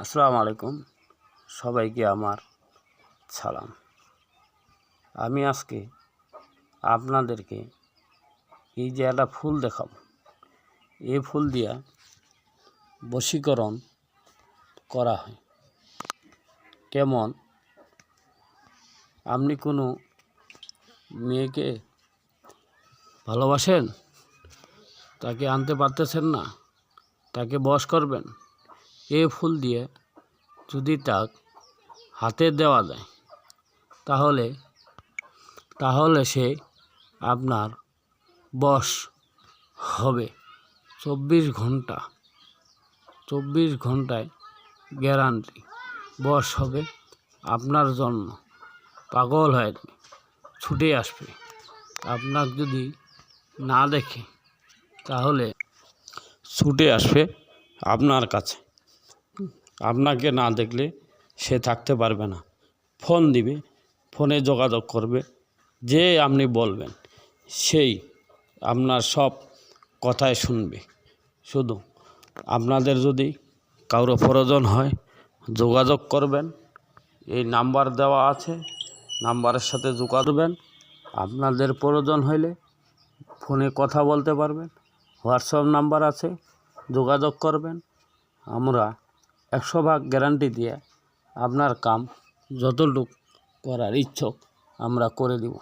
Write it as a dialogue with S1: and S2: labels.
S1: আসসালামু আলাইকুম। সবাইকে আমার সালাম। আমি আজকে আপনাদেরকে এই যে একটা ফুল দেখাবো। এই ফুল দিয়া বশীকরণ করা হয়। কেমন? আপনি কোনো মেয়েকে ভালোবাসেন? তাকে আনতে পারতেছেন না? তাকে বশ করবেন? এ ফুল দিয়ে যদি তাক হাতে দেওয়া যায়, তাহলে তাহলে সে আপনার বশ হবে। চব্বিশ ঘণ্টা, চব্বিশ ঘন্টায় গ্যারান্টি বস হবে আপনার জন্য। পাগল হয়ে ছুটে আসবে। আপনার যদি না দেখে, তাহলে ছুটে আসবে আপনার কাছে। আপনাকে না দেখলে সে থাকতে পারবে না। ফোন দিবে, ফোনে যোগাযোগ করবে, যে আপনি বলবেন, সেই আপনার সব কথাই শুনবে। শুধু আপনাদের যদি কারও প্রয়োজন হয়, যোগাযোগ করবেন, এই নাম্বার দেওয়া আছে, নাম্বারের সাথে যোগাবেন আপনাদের প্রয়োজন হইলে ফোনে কথা বলতে পারবেন, হোয়াটসঅ্যাপ নাম্বার আছে, যোগাযোগ করবেন। আমরা একশো ভাগ গ্যারান্টি দিয়ে আপনার কাম যতটুক করার ইচ্ছুক আমরা করে দিব।